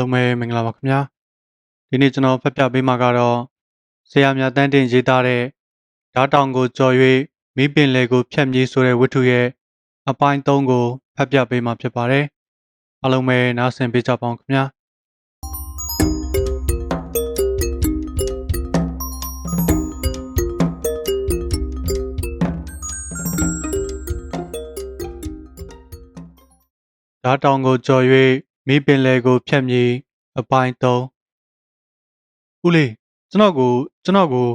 လုံးပဲမင်္ဂလာပါခင်ဗျာဒီနေ့ကျွန်တော်ဖတ်ပြပေးမှာကတော့ဆရာမြတ်တန်းတင်ရေးသားတဲ့ဓာတ်တောင်ကိုကြော်၍မိပင်လေကိုဖြတ်မြေးဆိုတဲ့ဝတ္ထုရဲ့အပိုင်း၃ကိုဖတ်ပြပေးမှာဖြစ်ပါတယ်အားလုံးပဲနားဆင်ပေးကြပါအောင်ခင်ဗျာဓာတ်တောင်ကိုကြော်၍ မိပင်လေကို ဖြတ်မြေးအပိုင်း၃ဦးလေးကျွန်တော်ကိုကျွန်တော်ကို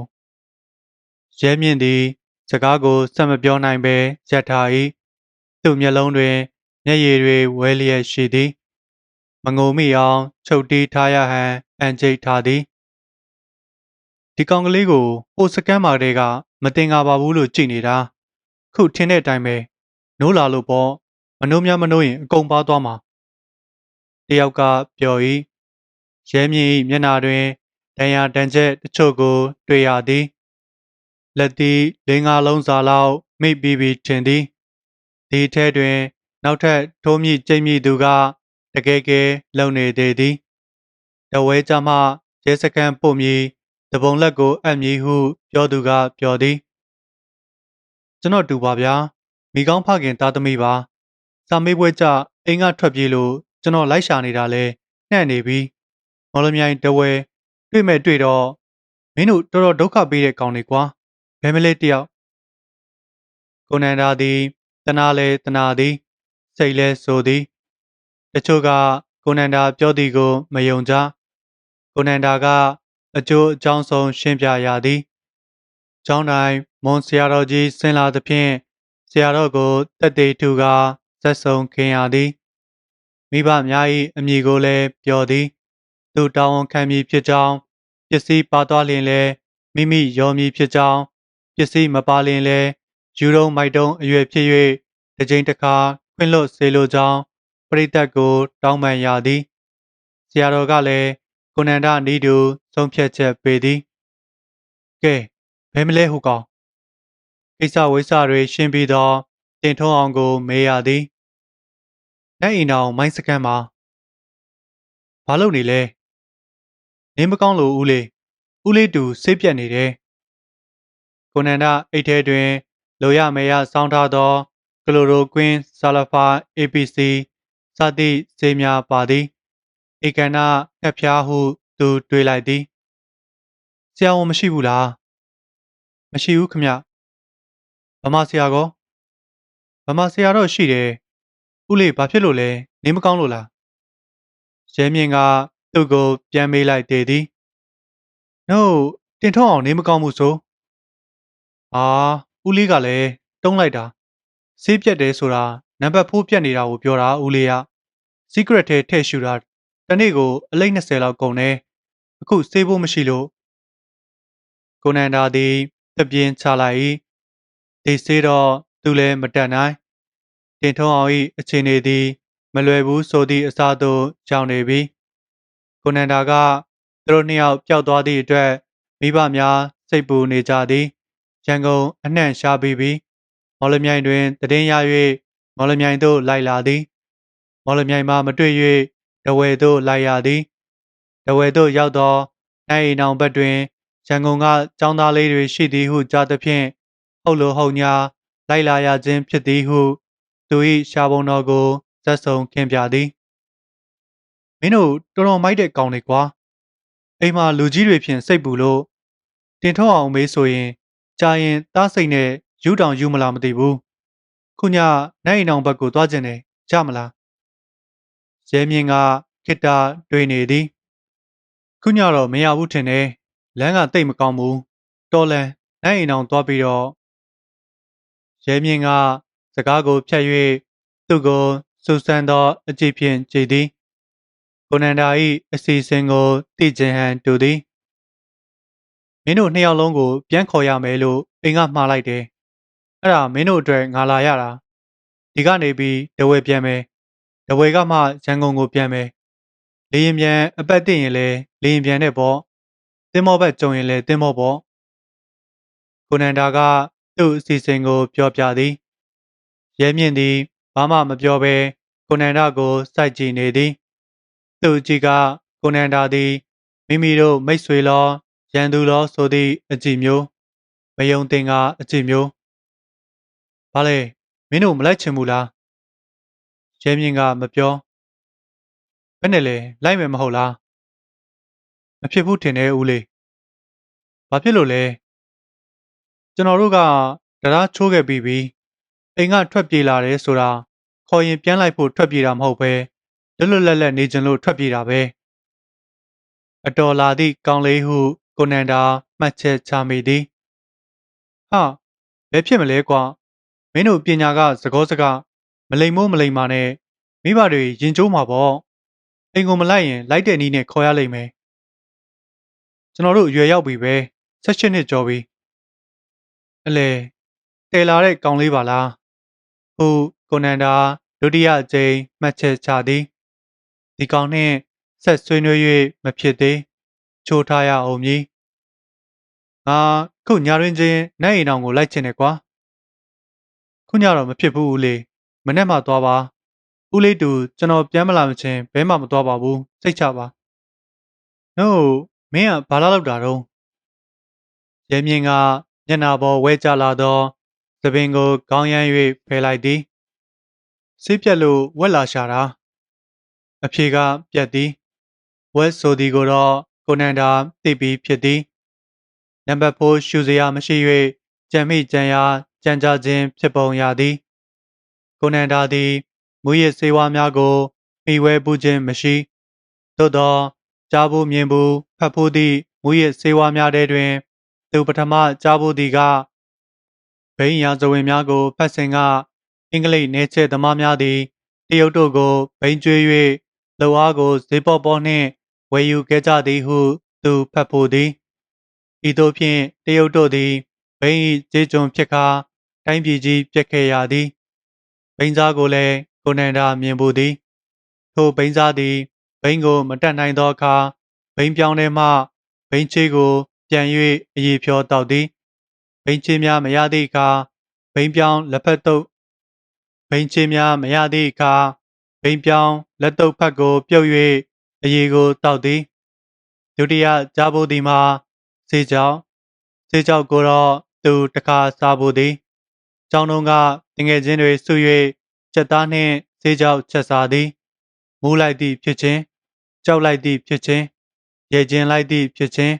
ရဲမြင့်သည်စကားကိုဆက်မပြောနိုင်ပဲရပ်ထား၏သူ့မျက်လုံးတွင်မျက်ရည်တွေဝဲလျက်ရှိသည်မငုံမိအောင်ချုပ်တီးထားရဟန်အန်ကျိတ်ထားသည်ဒီကောင်ကလေးကိုဟိုစကန်မာတွေကမတင်ကားပါဘူးလို့ကြည်နေတာခုထင်းတဲ့အတိုင်းပဲနိုးလာလို့ပေါ့မနှိုးများမနှိုးရင်အကုန်ပါသွားမှာ တယောက်ကပြော၏ရဲမြင့်၏မျက်နာတွင်ဒဏ်ရာတန်ချက်တချို့ကို တွေ့ရသည်လက်သည်လေးငါလုံးစာလောက်မိပြီးပြီးထင်သည်ဒီထဲတွင် နောက်ထပ်ထိုးမြင့်ကျိမ့်မြင့်သူကတကယ်ကယ်လုံနေသေးသည်တဝဲကြမှရဲစကန်ပို့မည်တပုံလက်ကိုအပ်မည်ဟုပြောသူကပြောသည်ကျွန်တော်တူပါဗျာမိကောင်းဖခင်သားသမီးပါစာမေးပွဲကြအိမ်ကထွက်ပြေးလို့ ကျွန်တော်လိုက်ရှာနေတာလဲနှံ့နေပြီမော်လမြိုင်တဝဲတွေ့မဲ့တွေ့တော့မင်းတို့တော်တော်ဒုက္ခပေးတဲ့ကောင်တွေကွာဘယ်မလဲတယောက်ကိုနန္ဒာသည်တနာလဲတနာသည်စိတ်လဲဆိုသည်တချို့ကကိုနန္ဒာပြောသည်ကိုမယုံကြကိုနန္ဒာကအကျိုးအကြောင်းဆုံးရှင်းပြရသည်ကျောင်းတိုင်းမွန်ဆရာတော်ကြီးဆင်းလာသဖြင့်ဆရာတော်ကိုတက်သေးထူကဇက်ဆုံခင်ရသည် မိဘများ၏အမိကိုလည်းပြောသည်သူတောင်းခံမည်ဖြစ်ကြောင်းပစ္စည်းပါသွားလျင်လည်းမိမိရောမည်ဖြစ်ကြောင်းပစ္စည်းမပါလျင်လည်းယူရုံမိုက်တုံးအရွယ်ဖြစ်၍တစ်ကြိမ်တစ်ခါခွင့်လွတ်စေလိုကြောင်းပရိသတ်ကို တောင်းပန်ရသည်ဆရာတော်ကလည်းကိုနန္ဒနီးတူဆုံးဖြတ်ချက်ပေးသည်ကဲဘယ်မလဲဟုကောင်ကိစ္စဝိစ္စတွေရှင်းပြီးတော့တင်ထုံးအောင်ကို မေးရသည် နိုင်အိမ်အောင်မိုင်းစကန်မှာဘာလုပ်နေလဲနင်းမကောင်းလို့ဦးလေးဦးလေးတူဆေးပြက်နေတယ်ကိုနန္ဒအိတ်ထဲတွင်လိုရမေရစောင်းထားသောကလိုရိုကွင်းဆာလဖာ APC စသည့်ဆေးများပါသည်ဧကန္နငှက်ဖျားဟုသူတွေးလိုက်သည်ဆရာဝန်မရှိဘူးလားမရှိဘူးခမဗမာဆရာကောဗမာဆရာတော့ရှိတယ် ဦးလေးဘာဖြစ်လို့လဲနေမကောင်းလို့လားရဲမြင့်ကသူ့ကိုပြန်မေးလိုက်သေးသည်။နှုတ်တင်ထောက်အောင်နေမကောင်းမှုဆို။အာဦးလေးကလည်းတုံးလိုက်တာဆေးပြက်တယ်ဆိုတာနံပါတ်4ပြက်နေတာကိုပြောတာဦးလေးက secret ထဲထည့်ရှူတာတနေ့ကိုအလိတ်20လောက်ကုန်တယ်။အခုဆေးဖို့မရှိလို့ကိုနန္ဒာသည်တပြင်းချလိုက်၏ဒီဆေးတော့သူလည်းမတက်နိုင် တင်ထုံးအောင်၏အခြေအနေသည် မလွယ်ဘူးဆိုသည့်အစားသို့ကြောင်နေပြီကိုနန္ဒာကသူတို့နှစ်ယောက်ပျောက်သွားသည့်အတွက်မိဘများစိတ်ပူနေကြသည်ရန်ကုန်အနှံ့ရှားပြီးပြီးမော်လမြိုင်တွင်တည်င်းရ၍မော်လမြိုင်သို့လိုက်လာသည်မော်လမြိုင်မှမတွေ့၍တဝဲသို့လိုက်ရသည်တဝဲသို့ရောက်သောနိုင်အိမ်အောင်ဘက်တွင်ရန်ကုန်ကចောင်းသားလေးတွေရှိသည်ဟုကြားသဖြင့်ဟုတ်လိုဟုတ်ညာလိုက်လာရခြင်းဖြစ်သည်ဟု သူ၏ရှားပုံတော်ကိုဇက်ဆုံခင်းပြသည်မင်းတို့တော်တော်မိုက်တဲ့ကောင်တွေကွာအိမ်မှာလူကြီးတွေဖြင့်စိတ်ပူလို့တင်ထောက်အောင်မေးဆိုရင်ကြာရင်တားစိတ်နဲ့ယူတောင်ယူမလားမသိဘူးခုညနိုင်အိမ်အောင်ဘက်ကိုသွားကျင်တယ်ကြမလားရဲမြင့်ကခိတ္တာတွေးနေသည်ခုညတော့မရဘူးထင်တယ်လမ်းကတိတ်မကောင်းဘူးတော်လန်နိုင်အိမ်အောင်သွားပြီးတော့ရဲမြင့်က စကားကိုဖြတ်၍သူ့ကိုစူဆန်သောအကြည့်ဖြင့်ကြည်သည်ကိုနန္ဒာ၏အစီအစဉ်ကိုသိကျင်ဟန်တူသည်မင်းတို့နှစ်ယောက်လုံးကို ပြန်ခေါ်ရမယ်လို့အိမ်ကမှားလိုက်တယ်အဲ့ဒါမင်းတို့အတွက်ငါလာရတာဒီကနေပြီးတဝဲပြန်မယ်တဝဲကမှရန်ကုန်ကိုပြန်မယ်လေရင်ပြန်အပတ်သိရင်လဲလေရင်ပြန်နဲ့ပေါ့တင်းမောဘက်ကြုံရင်လဲတင်းမောပေါ့ကိုနန္ဒာကသူ့အစီအစဉ်ကိုပြောပြသည် ရဲမြင့်သည်ဘာမှမပြောဘဲကိုနန္ဒာကိုစိုက်ကြည့်နေသည် သူအကြီးကကိုနန္ဒာသည်မိမိတို့မိတ်ဆွေလောရန်သူလောဆိုသည့်အကြည့်မျိုးမယုံတင်ကအကြည့်မျိုးဘာလဲမင်းတို့မလိုက်ချင်ဘူးလားရဲမြင့်ကမပြောဘယ်နဲ့လဲလိုက်မယ်မဟုတ်လားမဖြစ်ဘူးထင်တယ်ဦးလေးဘာဖြစ်လို့လဲကျွန်တော်တို့ကတရားချိုးခဲ့ပြီးပြီ အိမ်ကထွက်ပြေးလာတယ်ဆိုတာခေါ်ရင်ပြန်လိုက်ဖို့ထွက်ပြေးတာမဟုတ်ပဲလွတ်လွတ်လပ်လပ်နေကြလို့ထွက်ပြေးတာပဲအတော်လာသည့်ကောင်းလေးဟုကိုနန္ဒာမှတ်ချက်ချမိသည်ဟာဘယ်ဖြစ်မလဲကွာမင်းတို့ပညာကသကောစကားမလိမ်မို့မလိမ်မာနဲ့မိဘတွေရင်ကျိုးမှာပေါ့အိမ်ကိုမလိုက်ရင်လိုက်တဲ့နီးနဲ့ခေါ်ရလိမ့်မယ်ကျွန်တော်တို့အရွယ်ရောက်ပြီပဲ၁၈နှစ်ကျော်ပြီအလေတဲလာတဲ့ကောင်လေးပါလား ဟုကိုနန္ဒာဒုတိယအကြိမ်မှတ်ချက်ချသည်ဒီကောင်နှင့်ဆက်ဆွေးနွေး၍မဖြစ်သေးချိုးထားရအောင်မည်ငါခုညာရင်းချင်းနိုင်အိမ်အောင်ကိုလိုက်ချင်တယ်ကွာခုညတော့မဖြစ်ဘူးဦးလေးမနေ့မှသွားပါဦးလေးတူကျွန်တော်ပြန်မလာမချင်းဘဲမှမသွားပါဘူးစိတ်ချပါဟိုးမင်းကဘာလာလောက်တာတော့ရဲမြင့်ကမျက်နာပေါ်ဝဲကြလာသောသ ပင်ကိုခေါင်းရမ်း၍ဖယ်လိုက်သည်စိတ်ပြက်လို့ဝက်လာရှာတာအဖြေကပြက်သည်ဝက်ဆိုသည်ကိုတော့ကိုနန္ဒာသိပြီးဖြစ်သည်နံပါတ်4ရှူစရာမရှိ၍ကြံမိကြံရာကြံကြခြင်းဖြစ်ပုံရသည်ကိုနန္ဒာသည်မူရစ်စေဝါများကိုမိဝဲပူးခြင်းမရှိသို့သောကြားဖို့မြင်ဖို့ဖတ်ဖို့သည့်မူရစ်စေဝါများထဲတွင် သူပထမကြားဖို့သည်က ဘိန်းရာဇဝင်များကိုဖတ်စဉ်ကအင်္ဂလိပ်နယ်ချဲ့သမားများသည်တရုတ်တို့ကိုဘိန်းကျွေး၍လောအားကိုဈေးပေါ်ပေါ်နှင့်ဝယ်ယူခဲ့ကြသည်ဟု သူဖတ်ဖို့သည်ဤသို့ဖြင့်တရုတ်တို့သည်ဘိန်း၏ကျေးကျွန်ဖြစ်ကာတိုင်းပြည်ကြီးပြက်ခဲ့ရသည်ဘိန်းစားကိုလည်းကိုနန္ဒာမြင်ဖို့သည်ထိုဘိန်းစားသည်ဘိန်းကိုမတက်နိုင်သောအခါဘိန်းပြောင်းထဲမှဘိန်းချေးကို ပြန်၍အည်ဖြောတောက်သည် ဘိန်းချေးများမရသည့်အခါဘိန်းပြောင်းလက်ဖက်တုပ်ဘိန်းချေးများမရသည့်အခါဘိန်းပြောင်းလက်တုပ်ဖက်ကို ပြုတ်၍အည်ကိုတောက်သည်ဒုတိယကြားဖို့သည်မှာစေကြောင့်စေကြောင့်ကိုတော့သူတခါစားဖို့သည်ကျောင်းတော်ကတငယ်ချင်းတွေစု၍ချက်သားနှင့်စေကြောင့်ချက်စားသည်မူးလိုက်သည့်ဖြစ်ခြင်းကြောက်လိုက်သည့်ဖြစ်ခြင်းရဲကျင်လိုက်သည့်ဖြစ်ခြင်း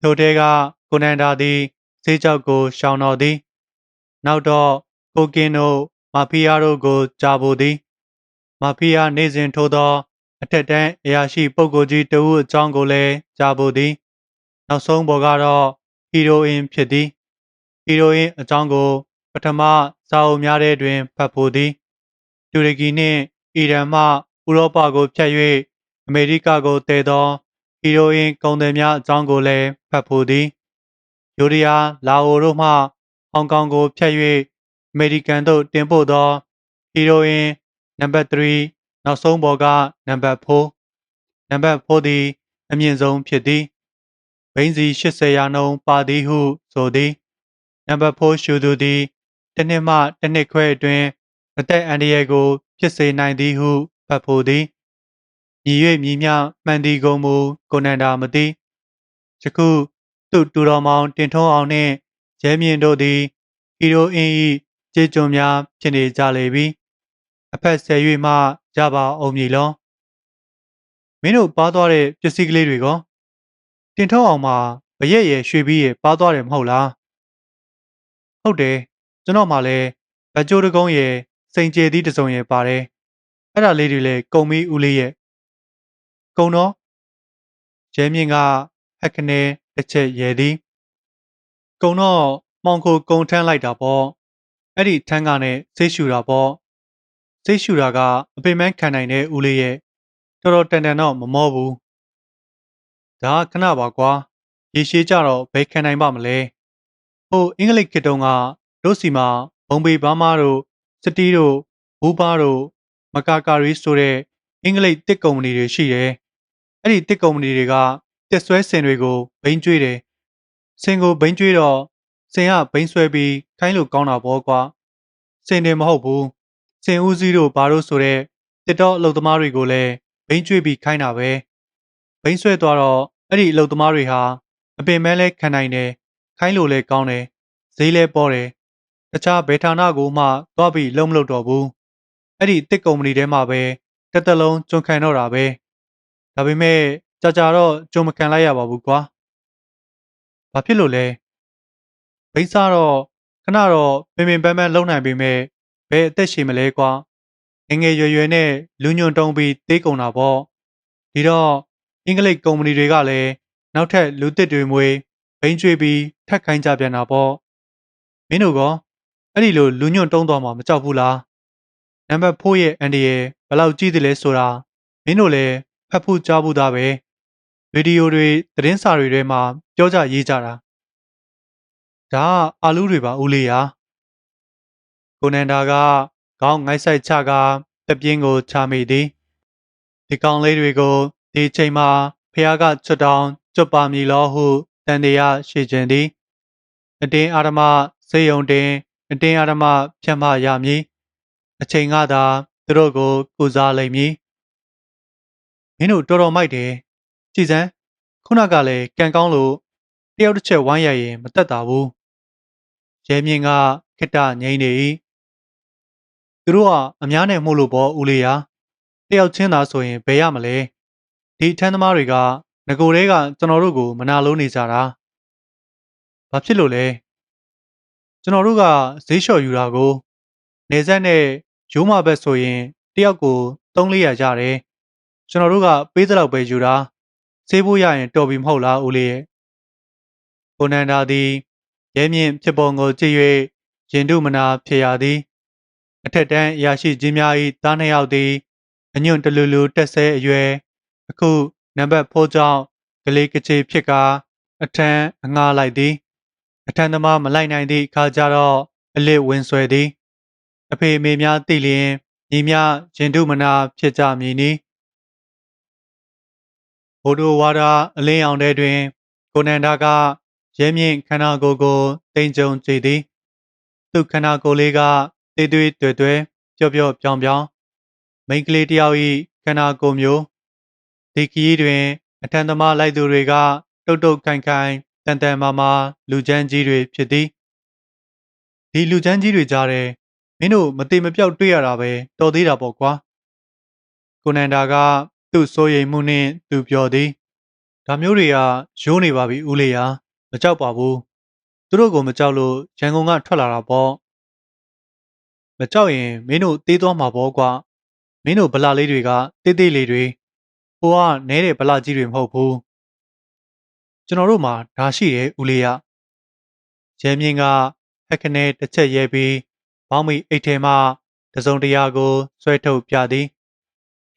ထိုတဲကကိုနန္ဒာသည် စေကြောက်ကိုရှောင်တော်သည် နောက်တော့ကိုကင်းတို့မာဖီးယားတို့ကိုကြားဖို့သည်မာဖီးယားနေစဉ်ထိုးသော အထက်တန်းအရာရှိပုဂ္ဂိုလ်ကြီးတဦးအကြောင်းကိုလည်းကြားဖို့သည် နောက်ဆုံးပေါ်ကတော့ဟီရိုအင်ဖြစ်သည်ဟီရိုအင်အကြောင်းကို ပထမစာအုပ်များထဲတွင်ဖတ်ဖို့သည်တူရကီနှင့်အီရန်မှဥရောပကိုဖြတ်၍အမေရိကကိုတည်သောဟီရိုအင်ကုန်သည်များအကြောင်းကိုလည်းဖတ်ဖို့သည် ယိုရီးယားလာအိုတို့မှဟောင်ကောင်ကိုဖြတ်၍အမေရိကန်သို့တင်ပို့သောဟီရိုအင်နံပါတ်3နောက်ဆုံးပေါ်ကနံပါတ်4နံပါတ်4သည် အမြင့်ဆုံးဖြစ်သည်ဘိန်းစီ80ရာနှုန်းပါသည်ဟုဆိုသည်နံပါတ်4ရှူသူသည်တစ်နှစ်မှတစ်နှစ်ခွဲအတွင်းအသက်အန္တရာယ်ကို ဖြစ်စေနိုင်သည်ဟုဖတ်ဖို့သည်မြည်၍မြည်မြမှန်သည်ကုန်မူကိုနန္ဒာမသိယခု သူ့တူတော်မောင်တင်ထုံးအောင်နှင့်ရဲမြင့်တို့သည်ဟီရိုအင်း၏ကြေးကျွန်များဖြစ်နေကြလေပြီအဖက်ဆယ်၍မှကြပါအောင်မည်လောမင်းတို့ပါသွားတဲ့ပစ္စည်းကလေးတွေကောတင်ထုံးအောင်မှာဗရက်ရယ်ရွှေပြီးရယ်ပါသွားတယ်မဟုတ်လားဟုတ်တယ်ကျွန်တော်မှလည်းဗကြိုးတကုံးရယ်စိန်ကျေသီးတစုံရယ်ပါတယ်အဲ့ဒါလေးတွေလည်းကုံမီဦးလေးရဲ့ကုံတော့ရဲမြင့်ကဟက်ကနေ တစ်ချက်ရဲသည်ကုံတော့မောင်ခိုကုံထမ်းလိုက်တာပေါ့အဲ့ဒီထန်းကနဲ့စိတ်ရှူတာပေါ့စိတ်ရှူတာကအပင်မခံနိုင်တဲ့ဦးလေးရဲ့တော်တော်တန်တန်တော့မမောဘူးဒါခဏပါကွာရေရှည်ကြတော့ဘယ်ခံနိုင်ပါမလဲဟိုအင်္ဂလိပ်ခေတ်တုန်းကတို့စီမှာဘုံဘေဘာမားတို့စတီးတို့ဘူဘာတို့မကာကာရီဆိုတဲ့အင်္ဂလိပ်တစ်ကုမ္ပဏီတွေရှိတယ်အဲ့ဒီတစ်ကုမ္ပဏီတွေက တစ်ဆွဲစင်တွေကိုဘိန်းကျွေးတယ်စင်ကိုဘိန်းကျွေးတော့စင်ကဘိန်းဆွဲပြီးခိုင်းလို့ကောင်းတာပေါ့ကွာစင်တယ်မဟုတ်ဘူးစင်ဦးစီးတို့ဘာလို့ဆိုတဲ့တစ်တော့အလုပ်သမားတွေကိုလည်းဘဘိန်းကျွေးပြီးခိုင်းတာပဲဘိန်းဆွဲသွားတော့အဲ့ဒီအလုတ်သမားတွေဟာအပင်မဲလဲခံနိုင်တယ်ခိုင်းလို့လဲကောင်းတယ်ဈေးလဲပေါ်တယ်တခြားဘယ်ဌာနကိုမှသွားပြီးလုံးမလုပ်တော့ဘူးအဲ့ဒီတစ်ကုမ္ပဏီထဲမှာပဲတစ်သက်လုံးကျွန်းခံတော့တာပဲဒါပေမဲ့ ကြာကြာတော့ကျွန်းမခံလိုက်ရပါဘူးကွာဘာဖြစ်လို့လဲဘိန်းစားတော့ခဏတော့ပင်ပင်ပန်းပန်းလုံနိုင်ပေမဲ့ဘယ်အသက်ရှင်မလဲကွာငယ်ငယ်ရွယ်ရွယ်နဲ့လူညွန့်တုံးပြီးတေးကုန်တာပေါ့ဒီတော့အင်္ဂလိပ်ကုမ္ပဏီတွေကလည်းနောက်ထပ်လူသစ်တွေမွေးဘိန်းကျွေးပြီးထက်ခိုင်းကြပြန်တာပေါ့မင်းတို့ကအဲ့ဒီလိုလူညွန့်တုံးသွားမှာမကြောက်ဘူးလားနံပါတ်4ရဲ့အန်ဒီရဲ့ဘယ်လောက်ကြီးတယ်လဲဆိုတာမင်းတို့လည်းဖတ်ဖို့ကြားဖို့သားပဲ ဗီဒီယိုတွေသတင်းစာတွေထဲမှာပြောကြရေးကြတာဒါကအာလူတွေပါဦးလေးရာကိုနန္ဒာကခေါင်းငိုက်ဆိုင်ချကတပြင်းကိုချမိသည်ဒီကောင်လေးတွေကိုဒီချိန်မှာဖះကချွတ်တောင်းကျွတ်ပါမည်လောဟုတန်တရားရှိခြင်းသည်အတင်းအာရမစေယုံတင်အတင်းအာရမဖြတ်မရမည်အချိန်ကသာသူတို့ကိုကုစားလိမ့်မည်မင်းတို့တော်တော်မိုက်တယ် ကြည်စမ်းခုနကလည်းကံကောင်းလို့တယောက်တစ်ချက်ဝိုင်းရရင်မတက်တာဘူးရဲမြင့်ကခိတ္တငိမ့်နေ၏သူတို့ကအများနဲ့မှုလို့ပေါ့ဦးလေးရာတယောက်ချင်းသာဆိုရင်ဘယ်ရမလဲဒီထမ်းသမားတွေကငကိုတွေကကျွန်တော်တို့ကိုမနာလို့နေကြတာဘာဖြစ်လို့လဲကျွန်တော်တို့ကဈေးလျှော်ယူတာကိုနေဆက်နဲ့ရိုးမဘက်ဆိုရင်တယောက်ကို300ရတယ်ကျွန်တော်တို့ကပေးသလောက်ပဲယူတာ ဆေးဖို့ရရင်တော်ပြီမဟုတ်လားဦးလေးရဲ့ကိုနန္ဒာသည်ရဲမြင့်ဖြစ်ပေါ်ကိုကြည့်၍ရင်တုမနာဖြစ်ရသည်အထက်တန်းအရာရှိကြီးများ၏တားနှစ်ယောက်သည်အညွန့်တလူလူတက်ဆဲအရွယ်အခုနံပါတ်4ကြောင့်ကလေးကချေဖြစ်ကာအထံအငှားလိုက်သည်အထံသမားမလိုက်နိုင်သည့်အခါကျတော့အလစ်ဝင်ဆွဲသည် အဖေမေများသိလျင်ညီမရင်တုမနာဖြစ်ကြမည်နီ ဘိုဒိုဝါဒအလင်းအောင်တဲ့တွင်ကိုနန္ဒာကရဲမြင့်ခန္ဓာကိုယ်ကိုတင်ကြုံကြည်သည်သူခန္ဓာကိုယ်လေးကတေးသွေးတွေ့တွေ့ပျော့ပျော့ပြောင်ပြောင်မိန်းကလေးတယောက်၏ခန္ဓာကိုယ်မျိုးဒီခီးတွင် အထံသမားလိုက်သူတွေက တုတ်တုတ်ခိုင်ခိုင်တန်တန်မာမာလူချမ်းကြီးတွေဖြစ်သည်ဒီလူချမ်းကြီးတွေကြားထဲမင်းတို့မတိမပြောက်တွေ့ရတာပဲတော်သေးတာပေါ့ကွာကိုနန္ဒာက သူ့စိုးရိမ်မှုနှင့်သူပြောသည်ဒါမျိုးတွေကရိုးနေပါပြီဦးလေးယာမကြောက်ပါဘူးသူတို့ကိုမကြောက်လို့ရန်ကုန်ကထွက်လာတာပေါ့မကြောက်ရင်မင်းတို့တေးသွားမှာပေါ့ကွာမင်းတို့ဗလာလေးတွေကတေးသေးလေးတွေဟိုကနဲတဲ့ဗလာကြီးတွေမဟုတ်ဘူးကျွန်တော်တို့မှာဒါရှိတယ်ဦးလေးရရဲမြင့်ကဟက်ခနဲတစ်ချက်ရဲပြီးဘောင်းမီအိတ်ထဲမှတစုံတရာကိုဆွဲထုတ်ပြသည်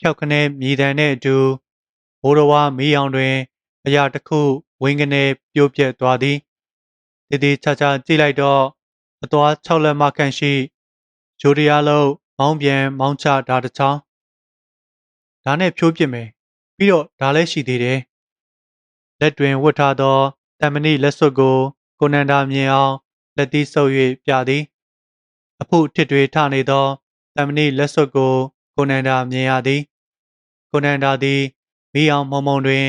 ဖြောက်ခနဲမြည်တမ်းတဲ့အတူဘိုးတော်ဝါမီးအောင်တွင်အရာတစ်ခုဝင်းကနေပြိုးပြက်သွားသည်တည်တည်ချာချာကြည့်လိုက်တော့အသွား၆လက်မခန့်ရှိဂျိုဒီယာလုံးမောင်းပြန်မောင်းချဓာတစ်ချောင်းဒါနဲ့ဖြိုးပစ်မယ်ပြီးတော့ဒါလည်းရှိသေးတယ်လက်တွင်ဝတ်ထားသောတမဏိလက်စွပ်ကိုကိုနန္ဒာမြင်အောင်လက်သီးဆုပ်၍ပြသည်အဖို့ထစ်တွေထနေသောတမဏိလက်စွပ်ကိုကိုနန္ဒာမြင်ရသည် ကိုနန္ဒာသည်မိအောင်မုံမုံတွင်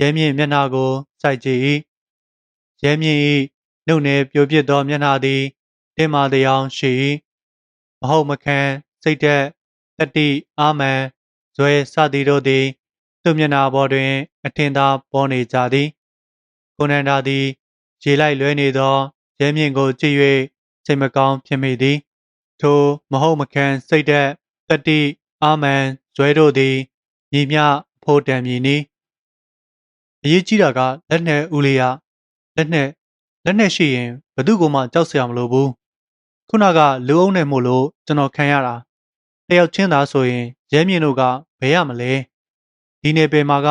ရဲမြင့်မျက်နှာကိုစိုက်ကြည့်၏ရဲမြင့်၏နှုတ်နယ်ပြိုပြစ်သောမျက်နှာသည်တင်မာတရားရှိ၏မဟုတ်မခံစိတ်သက်တတိအာမန်ဇွဲစသည်တို့သည်သူမျက်နှာပေါ်တွင် အထင်သာပေါ်နေကြသည်ကိုနန္ဒာသည်ရေလိုက်လွဲနေသောရဲမြင့်ကိုကြည့်၍စိတ်မကောင်းဖြစ်မိသည် ထိုမဟုတ်မခံစိတ်သက်တတိအာမန်ဇွဲတို့သည် ညီမျှဖို့တံမြည်နီအရေးကြီးတာကလက်နဲ့ဦးလေးရလက်နဲ့လက်နဲ့ရှိရင်ဘသူ့ကိုမှကြောက်စရာမလိုဘူးခုနကလူအုပ်နဲ့မို့လို့ကျွန်တော်ခံရတာတယောက်ချင်းသားဆိုရင်ရဲမြင့်တို့ကဘယ်ရမလဲဒီနေပင်မှာက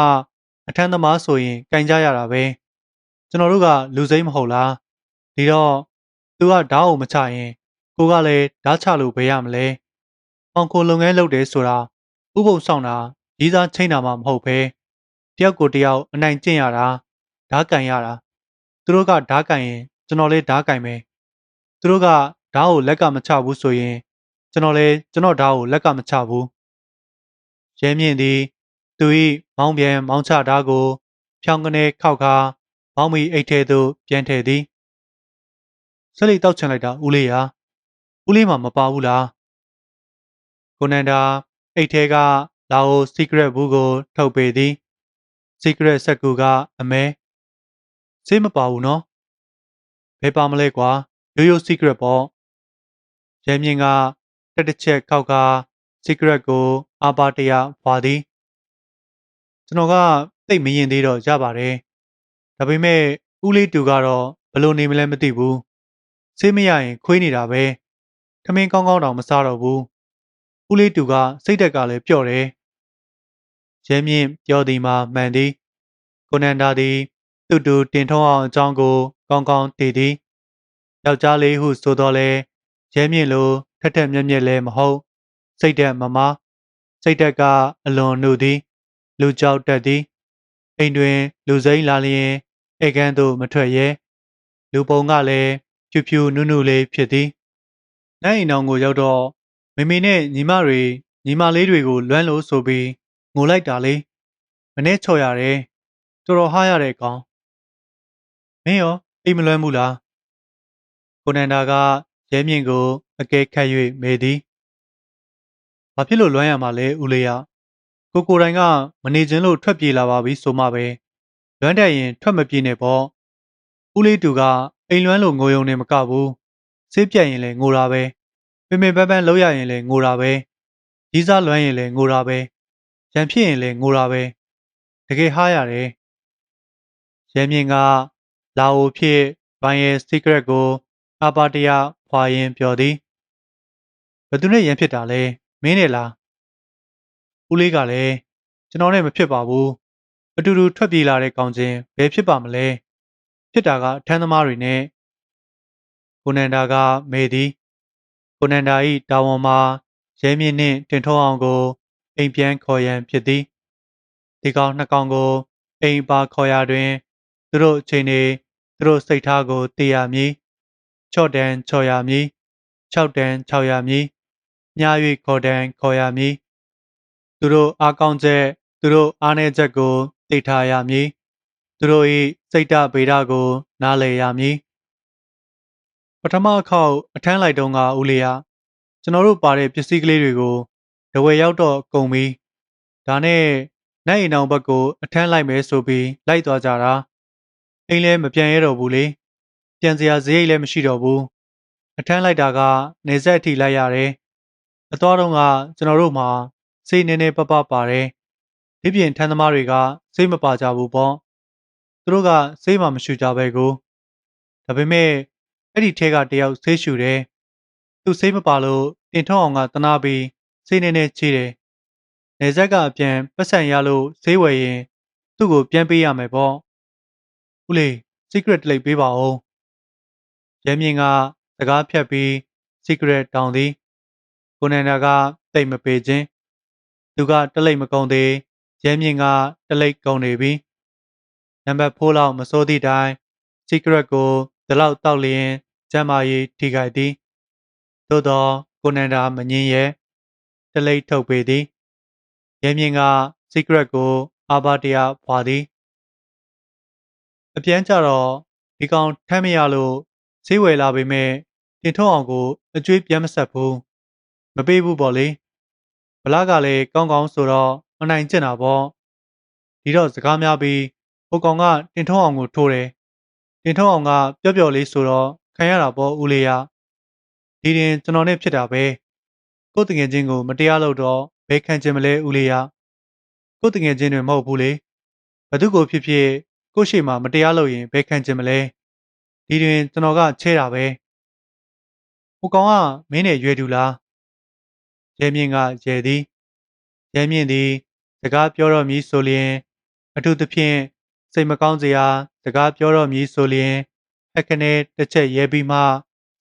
အထမ်းသမားဆိုရင်ကင်ကြရတာပဲကျွန်တော်တို့ကလူစိမ်းမဟုတ်လားဒီတော့သူကဓာတ်ကိုမချရင်ကိုကလည်းဓာတ်ချလို့ဘယ်ရမလဲအောင်ကိုလုပ်ငန်းလုပ်တယ်ဆိုတာဥပုပ်ဆောင်တာ ရေးစားချိန်တာမှမဟုတ်ပဲတယောက်ကိုတယောက်အနိုင်ကျင့်ရတာဓာတ်ကန်ရတာသူတို့ကဓာတ်ကန်ရင်ကျွန်တော်လည်းဓာတ်ကန်မယ်သူတို့ကဓာတ်ကိုလက်ကမချဘူးဆိုရင် ကျွန်တော်လည်းကျွန်တော်ဓာတ်ကိုလက်ကမချဘူးရဲမြင့်သည်တသူ၏မောင်းပြန်မောင်းချတာကိုဖြောင်းကနေခောက်ခါမောင်းမီအိတ်ထဲသို့ပြန်ထည့်သည်ဆက်လက်တောက်ချန်လိုက်တာဦးလေးဟာဦးလေးမှမပါဘူးလားကိုနန္ဒာအိတ်ထဲက လာအို secret ဘူးကို ထုတ်ပေးသည် secret စက်ကူကအမဲစေးမပါဘူးနော်ဘယ်ပါမလဲကွာရိုးရိုး secret ပေါ့ရဲမြင့်ကတက်တစ်ချက်ခောက်က secret ကိုအာပါတရဖွာသည်ကျွန်တော်ကသိတ်မရင်သေးတော့ရပါတယ်ဒါပေမဲ့ဦးလေးတူကတော့ဘယ်လိုနေမလဲမသိဘူးဆေးမရရင်ခွေးနေတာပဲထမင်းကောင်းကောင်းတောင်မစားတော့ဘူးဦးလေးတူကစိတ်တက်ကလည်းပျော့တယ် ရဲမြင့်ပြောသည်မှာမှန်သည်ကိုနန္ဒာသည်သူ့တူတင်ထုံးအောင်အကြောင်းကို ကောင်းကောင်းသိသည်ယောက်ျားလေးဟုဆိုတော့လဲရဲမြင့်လိုထက်ထက်မြက်မြက်လည်းမဟုတ် စိတ်တက်မမစိတ်တက်ကအလွန်နှုတ်သည် လူကြောက်တတ်သည်အိမ်တွင် လူစိမ့်လာလျင်ဧကန်သို့မထွက်ရဲလူပုံကလည်းဖြူဖြူနုနုလေးဖြစ်သည်နိုင်အိမ်တော်ကိုရောက်တော့မေမေနဲ့ညီမတွေညီမလေးတွေကိုလွမ်းလို့ဆိုပြီး ငိုလိုက်တာလေမနေ့ချော်ရတယ်တော်တော်ဟားရတဲ့ကောင်မင်းရောအိမ်မလွမ်းဘူးလားကိုနန္ဒာကရဲမြင့်ကိုအကဲခတ်၍မေးသည်ဘာဖြစ်လို့လွမ်းရမှာလဲဦးလေးရကိုကိုတိုင်ကမနေခြင်းလို့ထွက်ပြေးလာပါပြီဆိုမှပဲလွမ်းတက်ရင်ထွက်မပြေးနဲ့ပေါ့ဦးလေးတူကအိမ်လွမ်းလို့ငိုယုံနေမကဘူးဆေးပြတ်ရင်လည်းငိုတာပဲပင်ပင်ပန်းပန်းလောက်ရရင်လည်းငိုတာပဲကြီးစားလွမ်းရင်လည်းငိုတာပဲ ရံဖြစ်ရင်လည်းငိုတာပဲတကယ်ဟားရတယ်ရဲမြင့်ကလာအိုဖြစ်ဘိုင်ရဲ့ secret ကိုအပါတရဖွာရင်ပြောသည်ဘသူနဲ့ရန်ဖြစ်တာလဲမင်းနဲ့လားဦးလေးကလည်းကျွန်တော်နဲ့မဖြစ်ပါဘူးအတူတူထွက်ပြေးလာတဲ့ကောင်ချင်းဘယ်ဖြစ်ပါမလဲဖြစ်တာကအထမ်းသမားတွေနဲ့ကိုနန္ဒာကမေသည်ကိုနန္ဒာ၏တာဝန်မှာရဲမြင့်နှင့်တင်ထုံးအောင်ကို အိမ်ပြန်ခေါ်ရန်ဖြစ်သည်ဒီကောင်နှစ်ကောင်ကို အိမ်ပါခေါ်ရာတွင်သူတို့အချိန်တွေသူတို့စိတ်ထားကိုသိရမည်ချော့တန်ချော်ရမည်၆တန်၆ရမည်မြား၍ခေါ်တန်ခေါ်ရမည်သူတို့အားကောင်းချက်သူတို့အားနည်းချက်ကိုသိထားရမည်သူတို့၏စိတ်ဓဗေဒကို နားလည်ရမည်ပထမအခေါက်အထမ်းလိုက်တုန်းကဦးလေးဟာကျွန်တော်တို့ပါတဲ့ပစ္စည်းကလေးတွေကို တဝယ်ရောက်တော့ကုန်ပြီဒါနဲ့နိုင်အိမ်အောင်ဘက်ကိုအထမ်းလိုက်မယ်ဆိုပြီးလိုက်သွားကြတာအိမ်လည်းမပြန်ရတော့ဘူးလေပြန်စရာဈေးလည်းမရှိတော့ဘူးအထမ်းလိုက်တာကနေဆက်အထိလိုက်ရတယ်အသွားတော့ကကျွန်တော်တို့မှာစိတ်နည်းနည်းပပပါတယ်ဒီပြင်ထမ်းသမားတွေကစိတ်မပါကြဘူးပေါ့သူတို့ကစိတ်မှမရှူကြပဲကိုဒါပေမဲ့အဲ့ဒီထဲကတယောက်ဆေးရှူတယ်သူစိတ်မပါလို့တင်ထုံးအောင်ကတနာပြီး စိတ်နည်းနည်းချေးတယ်နေဆက်ကအပြန်ပတ်စံရလို့ဈေးဝယ်ရင် သူ့ကိုပြန်ပေးရမယ်ပေါ့ဦးလေး secret လိပ်ပေးပါဦးရဲမြင့်ကစကားဖြတ်ပြီး secret တောင်းသည်ကိုနန္ဒာကတိတ်မပေးခြင်းသူကတလိပ်မကုံသေးရဲမြင့်ကတလိပ်ကုံနေပြီနံပါတ်4လောက်မစိုးသည့်တိုင် secret ကိုဒီလောက်တောက်လျင်ကျမ်းမာရေးထိခိုက်သည်သို့သောကိုနန္ဒာမငင်းရဲ တလိပ်ထုတ်ပေးသည်ရဲမြင့်က secret ကိုအာဘာတရာဖွာသည်အပြန်ကြတော့ဒီကောင်ထမ်းမရလို့ဈေးဝယ်လာပေမဲ့တင်ထုတ်အောင်ကိုအကျွေးပြန်မဆက်ဘူးမပေးဘူးပေါ့လေဗလာကလည်းကောင်းကောင်းဆိုတော့မနိုင်ကျင်တာပေါ့ဒီတော့စကားများပြီးဟိုကောင်ကတင်ထုတ်အောင်ကိုထိုးတယ်တင်ထုတ်အောင်ကပျော့ပျော့လေးဆိုတော့ခံရတာပေါ့ဦးလေးရဒီတင်ကျွန်တော်နဲ့ဖြစ်တာပဲ ကိုယ်တငယ်ချင်းကိုမတရားလို့တော့ဘယ်ခံချင်မလဲဦးလေးရကိုယ်တငယ်ချင်းတွေမဟုတ်ဘူးလေဘသူကိုဖြစ်ဖြစ်ကိုရှိမှမတရားလို့ရင်ဘယ်ခံချင်မလဲဒီတွင်ကျွန်တော်ကချဲတာပဲဟိုကောင်ကမင်းနဲ့ရွယ်တူလားရဲမြင့်ကရဲသည်ရဲမြင့်သည်စကားပြောတော့မည်ဆိုလျင် အထူးသဖြင့်စိတ်မကောင်းစရာစကားပြောတော့မည်ဆိုလျင်ဖက်ကနေတစ်ချက်ရဲပြီးမှ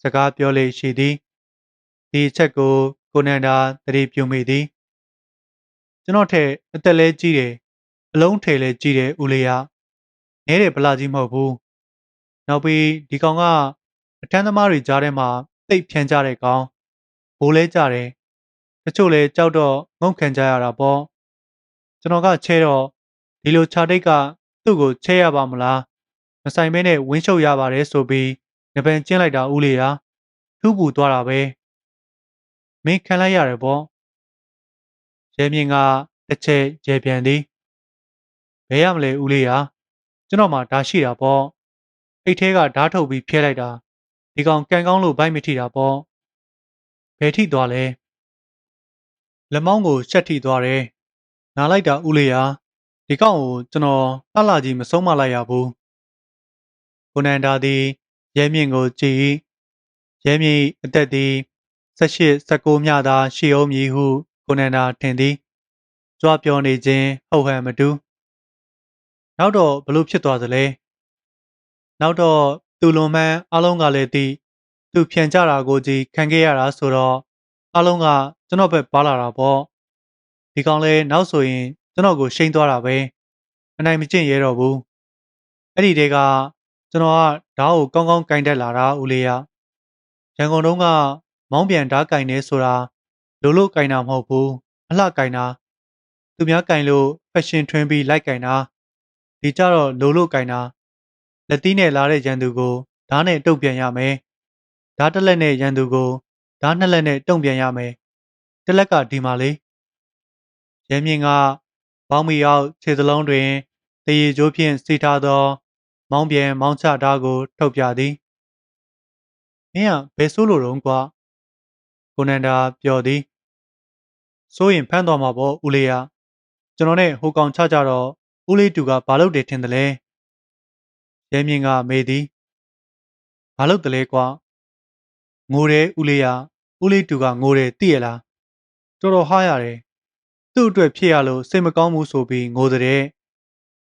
စကားပြောလေရှိသည်ဒီအချက်ကို ကိုနန္ဒာသတိပြုမိသည်ကျွန်တော်ထက်အသက်လဲကြီးတယ်အလုံးထည်လဲကြီးတယ်ဦးလေးရနဲတယ်ဗလာကြီးမဟုတ်ဘူးနောက်ပြီးဒီကောင်ကအထမ်းသမားတွေကြားထဲမှာတိတ်ဖြန်းကြတဲ့ကောင်ဘိုးလဲကြတယ်တချို့လဲကြောက်တော့ငုံခံကြရတာပေါ့ကျွန်တော်ကချဲတော့ဒီလိုခြာတိတ်ကသူ့ကိုချဲရပါမလားမဆိုင်မဲနဲ့ဝင်းရှုပ်ရပါတယ်ဆိုပြီးငပန်ကျင်းလိုက်တာဦးလေးဟာထူးပူသွားတာပဲ မင်းခံလိုက်ရတယ်ပေါ့ရဲမြင့်ကတစ်ချက်ရဲပြန်သည်ဘယ်ရမလဲဦးလေးဟာကျွန်တော်မှဓာရှိတာပေါ့အိတ်ထဲကဓာထုတ်ပြီးဖျဲလိုက်တာဒီကောင်ကန်ကောင်းလို့ဘိုက်မထိတာပေါ့ဘယ်ထိသွားလဲလက်မောင်းကိုရှက်ထိသွားတယ်နားလိုက်တာဦးလေးဟာဒီကောင်ကိုကျွန်တော်လှလှကြီးမဆုံးမလိုက်ရဘူးကိုနန္ဒာသည်ရဲမြင့်ကိုကြည့်ရဲမြင့်အသက်သည် 18 19မြသာရှိအောင်မည်ဟုကိုနန္ဒာထင်သည်ကြွားပြောနေခြင်းဟုတ်ဟန်မတူနောက်တော့ဘလို့ဖြစ်သွားသလဲနောက်တော့သူလွန်မှန်းအလုံးကလည်းသိသူဖြန်ကြတာကိုကြည့်ခံခဲ့ရတာဆိုတော့အလုံးကကျွန်တော်ဘက်ပါလာတာပေါ့ဒီကောင်လဲနောက်ဆိုရင်ကျွန်တော်ကိုရှိန်သွားတာပဲအနိုင်မကျင့်ရဲတော့ဘူးအဲ့ဒီတဲကကျွန်တော်ကဓာတ်ကိုကောင်းကောင်းကင်တက်လာတာဦးလေးရရန်ကုန်တုန်းက မောင်းပြန်ဓာတ်ကင်နေဆိုတာလိုလို့ကင်တာမဟုတ်ဘူးအလှကင်တာသူများကင်လို့ဖက်ရှင်ထွင်းပြီးလိုက်ကင်တာဒီကြတော့လိုလို့ကင်တာလက်သီးနဲ့လာတဲ့ရန်သူကိုဓာတ်နဲ့တုတ်ပြန်ရမယ်ဓာတ်တစ်လက်နဲ့ရန်သူကိုဓာတ်နှစ်လက်နဲ့တုံ့ပြန်ရမယ်တစ်လက်ကဒီမှာလေရဲမြင့်ကဘောင်းမီရောက်ခြေစလုံးတွင်တရေကျိုးဖြင့်စီထားသော မောင်းပြန်မောင်းချဓာတ်ကိုထုတ်ပြသည်မင်းကဘယ်ဆိုးလို့တုံးကွာ ကိုနန္ဒာပြောသည်စိုးရင်ဖမ်းသွားမှာပေါ့ဦးလေးရကျွန်တော်နဲ့ဟိုကောင်ချကြတော့ဦးလေးတူကဘာလုပ်တယ်ထင်တယ်လဲရဲမြင့်ကမေးသည်ဘာလုပ်တယ်လဲကွာငိုတယ်ဦးလေးရဦးလေးတူကငိုတယ်သိရလားတော်တော်ဟားရတယ်သူ့အတွက်ဖြစ်ရလို့စိတ်မကောင်းဘူးဆိုပြီးငိုတဲ့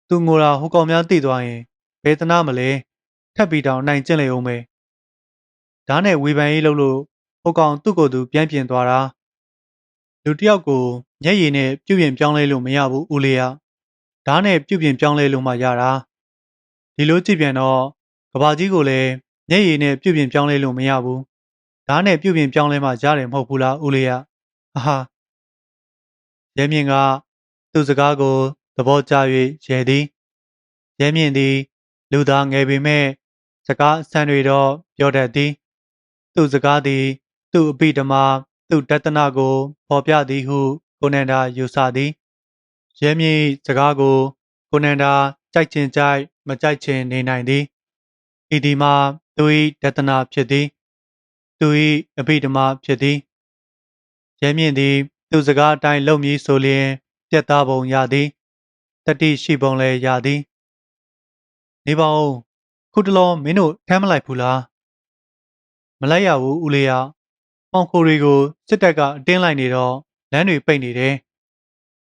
သူငိုတာဟိုကောင်များသိသွားရင်ဘယ်တနာမလဲထပ်ပြီးတောင်နိုင်ကျင့်လေအောင်ပဲဓာတ်နဲ့ဝေဖန်ရေးလုပ်လို့ ဟိုကောင်သူ့ကိုယ်သူပြန်ပြင်သွားတာလူတစ်ယောက်ကိုမျက်ရည်နဲ့ပြုတ်ပြင်ပြောင်းလဲလို့မရဘူးဦးလေးရဓာတ်နဲ့ပြုတ်ပြင်ပြောင်းလဲလို့မှရတာဒီလိုကြည့်ပြန်တော့ကဘာကြီးကိုလည်းမျက်ရည်နဲ့ပြုတ်ပြင်ပြောင်းလဲလို့မရဘူးဓာတ်နဲ့ပြုတ်ပြင်ပြောင်းလဲမှရတယ်မဟုတ်ဘူးလားဦးလေးရဟာဟာရဲမြင့်ကသူ့စကားကိုသဘောကျ၍ရဲသည်ရဲမြင့်သည်လူသားငယ်ပေမဲ့စကားအဆန်တွေတော့ပြောတတ်သည် သူ့စကားသည် သူ့အပိဓမ္မာသူ့တတနာကိုဖော်ပြသည်ဟုကိုနန္ဒာယူဆသည်ရဲမြင့်စကားကိုကိုနန္ဒာကြိုက်ချင်ကြိုက်မကြိုက်ချင်နေနိုင်သည်ဤဒီမှာသူ၏တတနာဖြစ်သည်သူ၏အပိဓမ္မာဖြစ်သည်ရဲမြင့်သည်သူစကားအတိုင်းလုပ်မည်ဆိုလျင်ပြတ်သားပုံရသည်တတိရှိပုံလည်းရသည်နေပါဦးခုတလောမင်းတို့ထမ်းမလိုက်ဘူးလားမလိုက်ရဘူးဦးလေးရ ပေါင်ခိုတွေကိုစစ်တပ်ကအတင်းလိုက်နေတော့လမ်းတွေပိတ်နေတယ်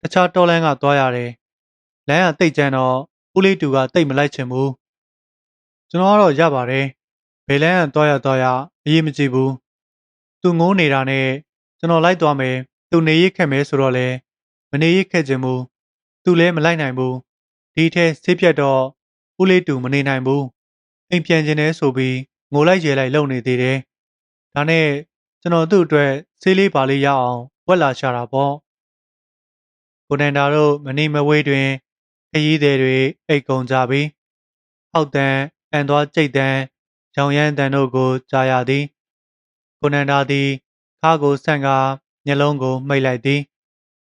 တခြားတော်လန်းကသွားရတယ်လမ်းကတိတ်ကြမ်းတော့ဦးလေးတူကတိတ်မလိုက်ချင်ဘူးကျွန်တော်ကတော့ရပါတယ်ဘယ်လန်းကသွားရသွားရအရေးမကြည့်ဘူးသူငိုးနေတာနဲ့ကျွန်တော်လိုက်သွားမယ်သူနေရခက်မယ်ဆိုတော့လေမနေရခက်ခြင်းဘူးသူလည်းမလိုက်နိုင်ဘူးဒီထဲဆေးပြတ်တော့ဦးလေးတူမနေနိုင်ဘူးအိမ်ပြန်ခြင်းနဲ့ဆိုပြီးငိုလိုက်ရဲလိုက်လုံနေသေးတယ်ဒါနဲ့ ကျွန်တော်သူ့အတွက်ဆေးလေးပါလေးရအောင်ဝက်လာရှာတာပေါ့ကိုနန္ဒာတို့မနေမဝေးတွင်ခရီးသည်တွေအိတ်ကုန်ကြပြီးအောက်တန်းအန်သွားကြိတ်တန်းရောင်ရမ်းတန်တို့ကိုကြားရသည်ကိုနန္ဒာသည်ခါကိုဆန့်ကာမျက်လုံးကိုမှိတ်လိုက်သည်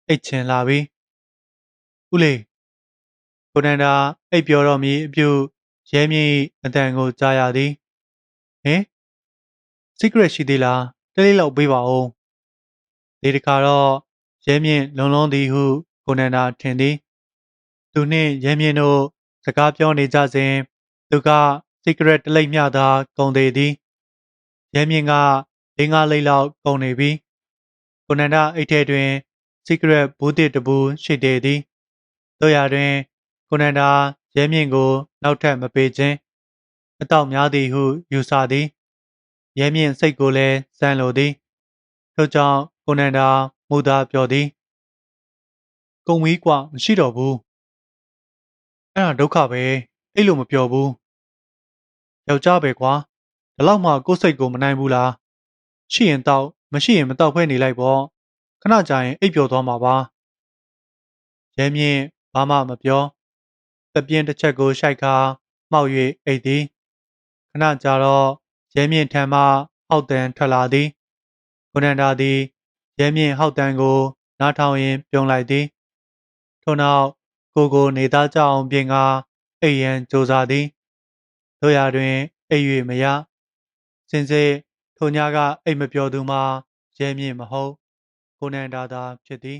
အိတ်ချင်လာပြီဦးလေးကိုနန္ဒာအိတ်ပြောတော်မူအပြုရဲမြင့်အတန်ကိုကြားရသည်ဟင် secret ရှိသေးလား တလေးလောက်ပေးပါဦးဒီတခါတော့ရဲမြင့်လုံလုံးသည်ဟုကိုနန္ဒာထင်သည် သူနှင့်ရဲမြင့်တို့စကားပြောနေကြစဉ်သူက secret တလိမ့်မျှသာကုန်သေးသည်ရဲမြင့်က၄၅လိမ့်လောက်ကုန်နေပြီကိုနန္ဒအိတ်ထဲတွင် secret ဘူးတစ်တပူရှိသေးသည်တို့ရတွင်ကိုနန္ဒရဲမြင့်ကို နောက်ထပ်မပေးခြင်းအတော့များသည်ဟုယူဆသည် ရဲမြင့်စိတ်ကိုလည်းစမ်းလိုသည်ထို့ကြောင့်ကိုနန္ဒာမူသားပြောသည်ကုံဝီးกว่าမရှိတော့ဘူးအဲ့ဒါဒုက္ခပဲအဲ့လိုမပြောဘူးယောက်ျားပဲကွာဒီလောက်မှကိုယ်စိတ်ကိုမနိုင်ဘူးလားရှိရင်တော့မရှိရင်မတော့ဖဲနေလိုက်ပေါ့ခဏကြာရင်အိပ်ပျော်သွားမှာပါ ရဲမြင့်ဘာမှမပြောတပြင်းတစ်ချက်ကိုရှိုက်ခါမှောက်၍အိတ်သည်ခဏကြာတော့ ရဲမြင့်ထံမှဟောက်တန်ထွက်လာသည်ကိုနန္ဒာသည်ရဲမြင့်ဟောက်တန်ကို နားထောင်ရင်းပြုံးလိုက်သည်ထို့နောက်ကိုကိုနေသားကြအောင်ပြင်ကားအိပ်ရန်ကြိုးစားသည်တို့ရာတွင်အိပ်၍မရစင်စစ်ထိုညကအိပ်မပျော်သူမှာရဲမြင့်မဟုတ်ကိုနန္ဒာသာဖြစ်သည်